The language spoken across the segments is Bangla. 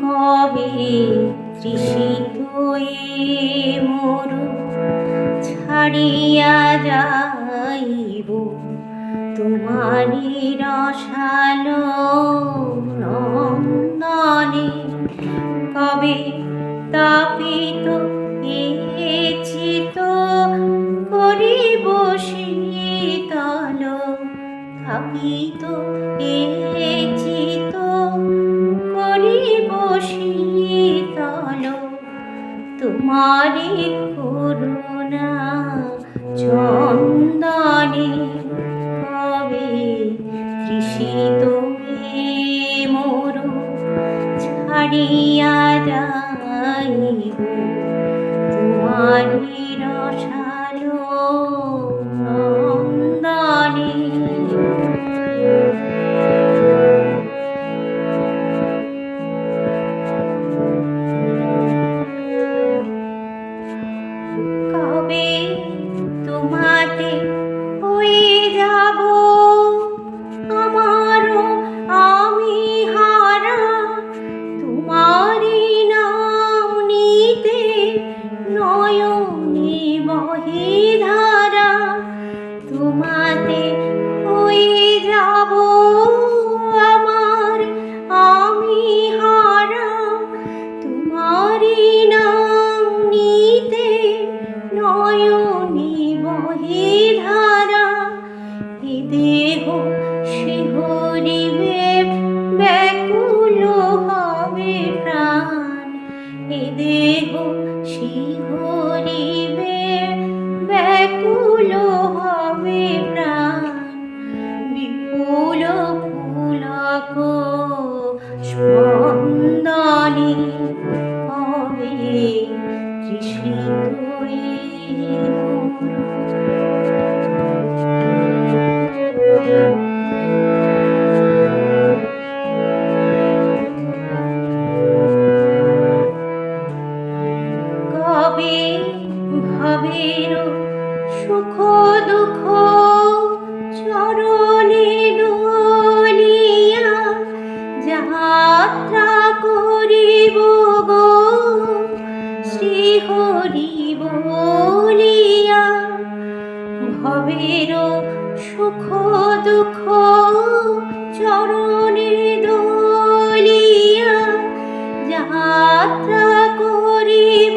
কবে তৃষিত মোর ছাড়িয়া যাইব? তোমারি রসালো নন্দনে কবে তাপিত এ চিত করিব শীতল তাপিত তোমারি করুণা চন্দনে কবে তৃষিত মোর ছাড়িয়া যাইব। তোমারি রসালো কবে তোমাতে দেহ শিহরিবে ব্যাকুল হবে প্রাণ। এ দেহ শিহরিবে ব্যাকুল হবে প্রাণ। বিপুল পুলক স্পন্দনে হবে তৃষিত এ সুখ দুঃখ, চরণে দলিয়া যাত্রা করিব গো, শ্রীহরি বলিয়া। ভবের সুখ, দুঃখ, চরণে দলিয়া, যাত্রা করিব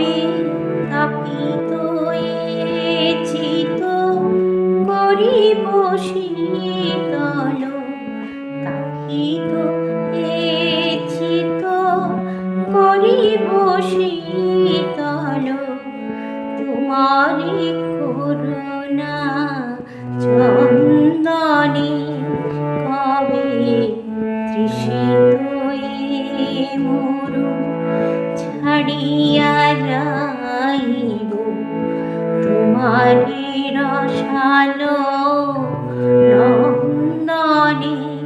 কবে তাপিত চিত করিব শীতল তাপিত চিত করিব শীতল। তোমারি করুণা চন্দনে কবে তৃষিত মোর রসালো নন্দনী